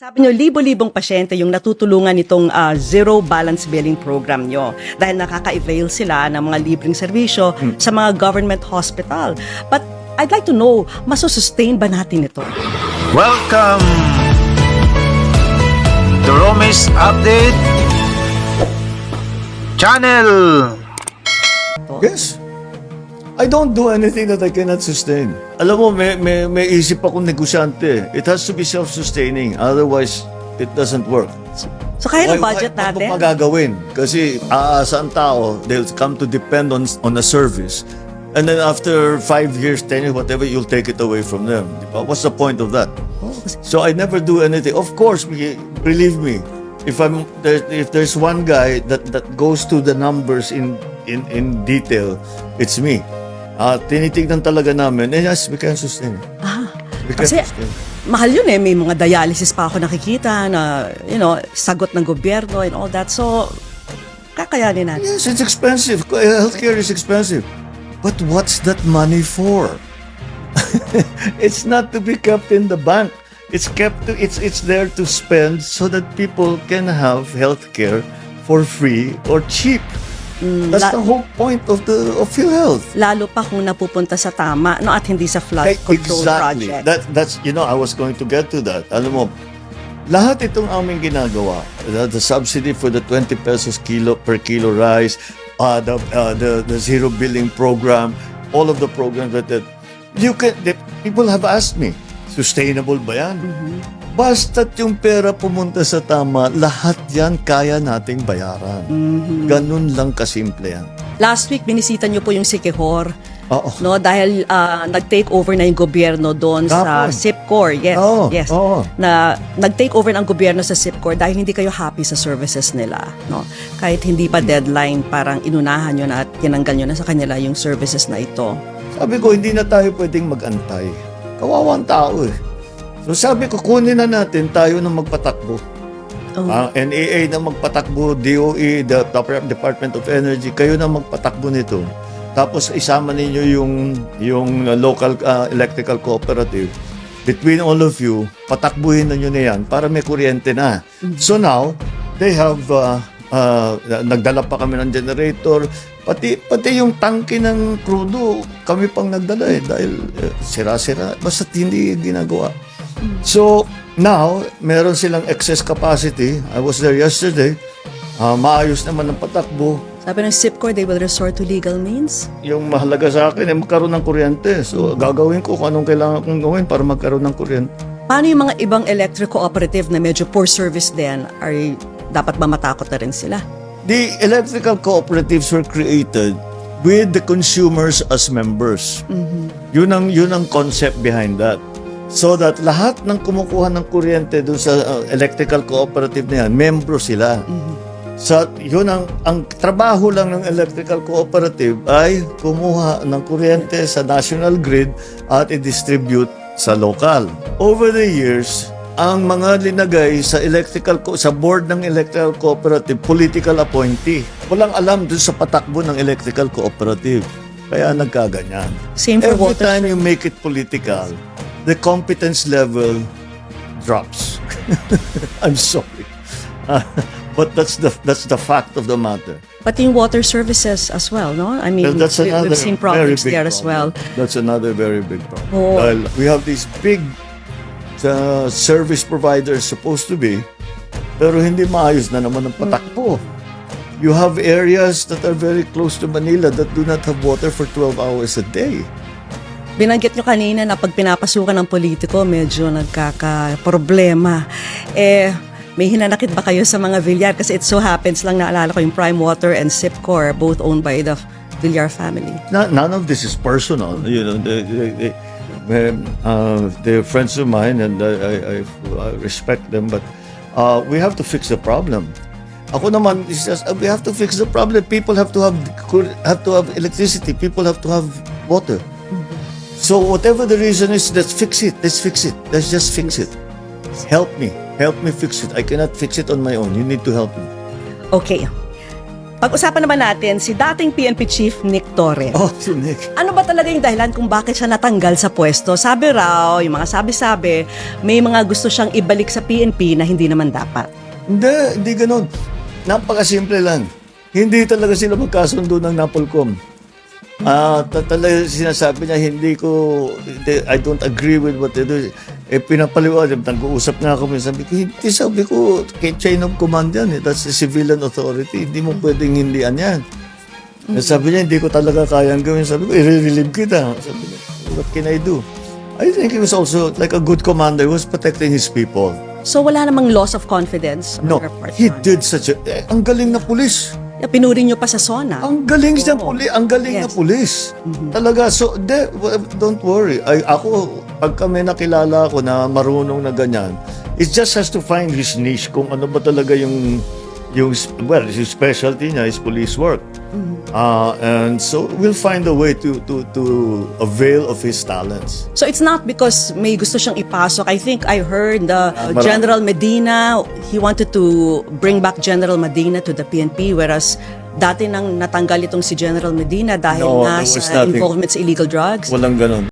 Sabi nyo, libo-libong pasyente yung natutulungan nitong ah, zero balance billing program nyo dahil nakaka-avail sila ng mga libreng serbisyo sa mga government hospital. But I'd like to know, masusustain ba natin ito? Welcome to Romis Update Channel. Yes. I don't do anything that I cannot sustain. Alam mo, may, may, may isip akong negosyante. It has to be self-sustaining. Otherwise, it doesn't work. So kaya ng budget why- natin? Ano pa gagawin? Kasi aasa ang tao, they'll come to depend on, on a service. And then after five years, ten years, whatever, you'll take it away from them. Di ba? What's the point of that? So I never do anything. Of course, be- believe me, if I'm there, if there's one guy that that goes to the numbers in in in detail, it's me. Ah, tinitignan talaga namin. And yes, we can sustain. Ah, We can kasi sustain. mahal yun eh. May mga dialysis pa ako nakikita na, you know, sagot ng gobyerno and all that. So, kakayanin natin. Yes, it's expensive. Healthcare is expensive. But what's that money for? it's not to be kept in the bank. It's kept to it's it's there to spend so that people can have healthcare for free or cheap. That's la- the whole point of the of PhilHealth. Lalo pa kung napupunta sa tama no, at hindi sa flood control exactly. project. That that's you know I was going to get to that. Alam mo, lahat itong aming ginagawa, the, the subsidy for the 20 pesos kilo per kilo rice, uh, the, uh, the the zero billing program, all of the programs that, that you can that people have asked me, sustainable ba yan? Basta't yung pera pumunta sa tama, lahat yan kaya nating bayaran. Ganun lang kasimple yan. Last week, binisita niyo po yung Sikihor. Oo. No, dahil ah, nag-take over na yung gobyerno doon sa. SIPCOR. Yes, Oo, yes. oo. Na nag-take over ng gobyerno sa SIPCOR dahil hindi kayo happy sa services nila, no? Kahit hindi pa deadline, parang inunahan niyo na at tinanggal niyo na sa kanila yung services na ito. Sabi ko, hindi na tayo pwedeng mag-antay. Kawawang tao eh. So sabi ko, kunin na natin tayo na magpatakbo. Oh. Ang NAA na magpatakbo, DOE, the Department of Energy, kayo na magpatakbo nito. Tapos isama ninyo yung, yung local uh, electrical cooperative. Between all of you, patakbuhin na nyo na yan para may kuryente na. So now, they have, uh, uh, nagdala pa kami ng generator, pati, pati yung tangke ng crudo, kami pang nagdala eh, dahil uh, sira-sira, basta hindi ginagawa. So, now, meron silang excess capacity. I was there yesterday. Ah, maayos naman ang patakbo. Sabi ng SIPCOR, they will resort to legal means. Yung mahalaga sa akin ay magkaroon ng kuryente. So, gagawin ko kung anong kailangan kong gawin para magkaroon ng kuryente. Paano yung mga ibang electric cooperative na medyo poor service din? Are, dapat ba matakot na rin sila? The electrical cooperatives were created with the consumers as members. Yun ang yun ang concept behind that. So that lahat ng kumukuha ng kuryente dun sa uh, electrical cooperative na yan, membro sila. Sa yun ang ang trabaho lang ng electrical cooperative ay kumuha ng kuryente sa national grid at i-distribute sa local. Over the years, ang mga linagay sa electrical co- sa board ng electrical cooperative political appointee. Walang alam dun sa patakbo ng electrical cooperative. Kaya nagkaganyan. Same for Every water time you make it political, the competence level drops. I'm sorry. but that's the that's the fact of the matter. Pati yung water services as well, no? I mean, Well, that's we- another we've seen very problems big there as well. problem. That's another very big problem. Dahil we have these big uh, service providers supposed to be, pero hindi maayos na naman ang patakbo. You have areas that are very close to Manila that do not have water for 12 hours a day. Binanggit nyo kanina na pag pinapasukan ng politiko, medyo nagkaka-problema. Eh, may hinanakit ba kayo sa mga Villar? Kasi it so happens lang naalala ko yung Prime Water and SIPCOR, both owned by the Villar family. Not, none of this is personal. You know, they, they, they, um, uh, they're friends of mine and I, I, I, I respect them. But uh, we have to fix the problem. Ako naman, it's just, uh, we have to fix the problem. People have to have have to have electricity. People have to have water. So whatever the reason is, let's fix it. Let's fix it. Let's just fix it. Help me. Help me fix it. I cannot fix it on my own. You need to help me. Okay. Pag-usapan naman natin si dating PNP Chief Nick Torre. Oh, si Nick. Ano ba talaga yung dahilan kung bakit siya natanggal sa pwesto? Sabi raw, yung mga sabi-sabi, may mga gusto siyang ibalik sa PNP na hindi naman dapat. Hindi, hindi ganun. Napakasimple lang. Hindi talaga sila magkasundo ng Napolcom. Ah, ta- talaga sinasabi niya, hindi ko, I don't agree with what they do. Eh, pinapaliwanag, nag-uusap nga kami, sabi ko, hindi, sabi ko, kay chain of command yan, eh. that's the civilian authority, hindi mo pwedeng hindian yan. Eh, Sabi niya, hindi ko talaga kayang gawin. Sabi ko, i-relieve kita. Sabi niya, what can I do? I think he was also like a good commander. He was protecting his people. So wala namang loss of confidence on No, he did such a... Eh, ang galing na pulis. Pinuri niyo pa sa SONA. Ang galing siya puli, ang galing na Yes. pulis. Talaga, so de, don't worry. Ay, ako, pag kami nakilala ko na marunong na ganyan, it just has to find his niche kung ano ba talaga yung yung well, his specialty niya is police work. Uh, and so we'll find a way to to to avail of his talents. So it's not because may gusto siyang ipasok. I think I heard the uh, marami. General Medina, he wanted to bring back General Medina to the PNP whereas dati nang natanggal itong si General Medina dahil No, nga there was sa nothing. involvement sa illegal drugs. Walang ganon.